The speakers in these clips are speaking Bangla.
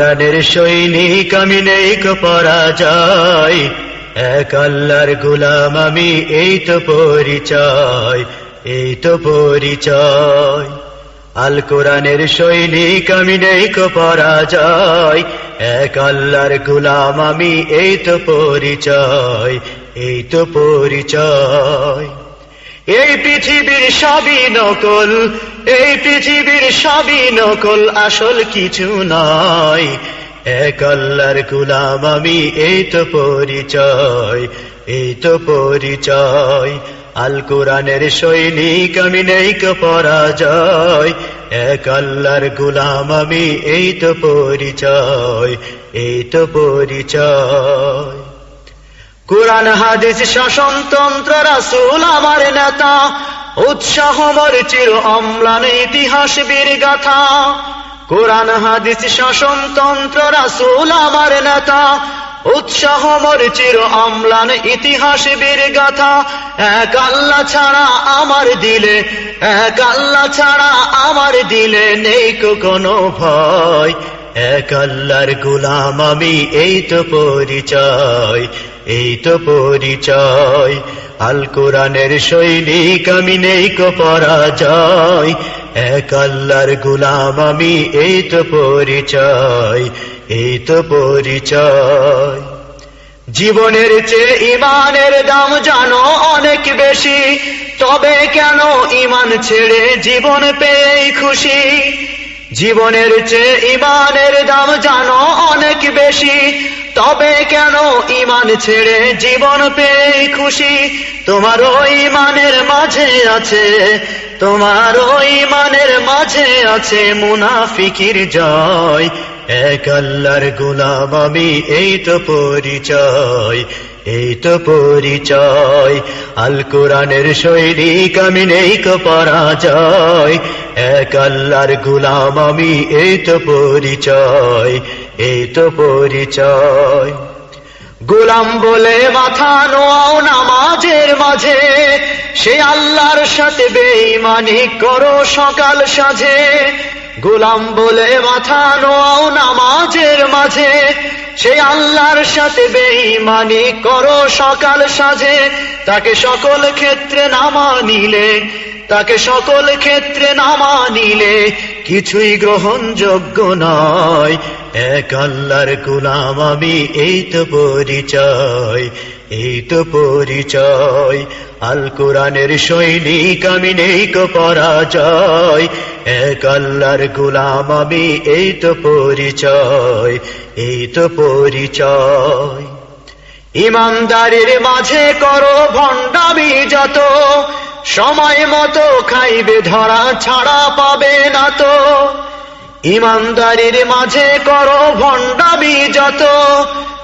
কোরআনের সৈনিক আমি নেই পরাজয়। এক আল্লাহর গুলাম আমি, এই তো পরিচয়, এই তো পরিচয়। আল কোরআনের সৈনিক আমি নেই পরাজয়, এক আল্লাহর গুলাম আমি, এই তো পরিচয়, এই তো পরিচয়। এই পৃথিবীর সবই নকল, এই পৃথিবীর সবই নকল, আসল কিছু নয়। এক আল্লাহর গুলাম, আমি এই তো পরিচয়, এই তো পরিচয়। আল কোরআনের সৈনিক, আমি নেই পরাজয়। এক আল্লাহর গুলাম, আমি এই তো পরিচয়, এই তো পরিচয়। কোরআন, হাদিস শাসনতন্ত্র রাসূল, আমার নেতা, উৎসাহ মর চির অম্লান, ইতিহাস বীর গাথা কোরআন, হাদিস শাসনতন্ত্র রাসূল, আমার নেতা, উৎসাহ মর চির অম্লান, ইতিহাস বীর গাথা এক আল্লাহ ছাড়া আমার দিলে, এক আল্লাহ ছাড়া আমার দিলে নেই কোনো ভয়। এক আল্লাহর গুলাম আমি, এই তো পরিচয়। এই তো পরিচয়। আল কোরআনের সৈনিক, আমি নেই কো পরাজয়। এক আল্লাহর গুলাম, আমি এই তো পরিচয়, এই তো পরিচয়। জীবনের চেয়ে ইমানের দাম জানো অনেক বেশি। তবে কেন ইমান ছেড়ে জীবন পেয়েই খুশি? জীবনের চেয়ে ইমানের দাম জানো অনেক বেশি। তবে কেন ইমান ছেড়ে জীবন পেয়েই খুশি? তোমার ওই ইমানের মাঝে আছে, তোমার ওই ইমানের মাঝে আছে মুনাফিকির জয়। এক আল্লাহর গুলাম আমি, এই তো পরিচয়, এই তো পরিচয়। আল কোরআনের শৈলী আমি নেই কো পরাজয়। এক আল্লাহর গুলাম আমি, এই তো পরিচয়, এই তো পরিচয়। গোলাম বলে মাথা নোয়াও নামাজের মাঝে, সে আল্লাহর সাথে বেঈমানি করো সকাল সাঝে। গোলাম বলে মাথা নোয়াও নামাজের মাঝে, সে আল্লাহর সাথে বেঈমানি করো সকাল সাঝে। তাকে সকল ক্ষেত্রে নামা নিলে তাকে সকল ক্ষেত্রে নামা নিলে কিছুই গ্রহণযোগ্য নয়। এক আল্লাহর গুলাম, আমি এই তো পরিচয়, এই তো পরিচয়। আল কোরআনের সৈনিক, আমি নেই কো পরাজয়। এক আল্লাহর গুলাম, আমি এই তো পরিচয়, এই তো পরিচয়। ইমানদারের মাঝে করো ভণ্ডামি যত সময় মতো খাইবে ধরা ছাড়া পাবে না তো। ইমানদারির মাঝে করো ভণ্ডামি যত।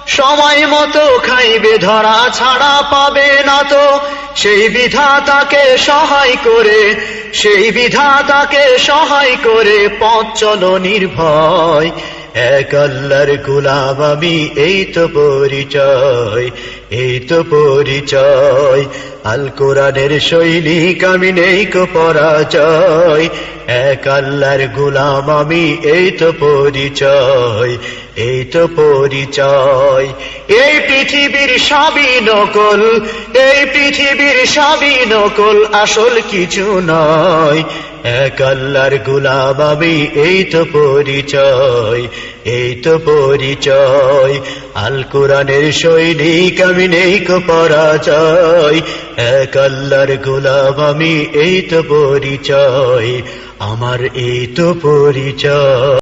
সময় মতো খাইবে ধরা ছাড়া পাবে না তো। সেই বিধাতাকে সহায় করে, সেই বিধাতাকে সহায় করে পথ চলো নির্ভয়। এক আল্লাহর গুলাম আমি, এই তো পরিচয়, এই তো পরিচয়। আল কোরআনের সৈনিক আমি, নেই কো পরাজয়। এক আল্লাহর গুলাম আমি, এই তো পরিচয়, এই তো পরিচয়। এই পৃথিবীর সবই নকল, এই পৃথিবীর সবই নকল, আসল কিছু নয়। এক আল্লাহর গুলাম আমি, এই তো পরিচয়, এই তো পরিচয়। আল কোরআনের সৈনিক আমি নেই কো পরাজয়। এক আল্লাহর গুলাম আমি, এই তো পরিচয়, আমার এই তো পরিচয়।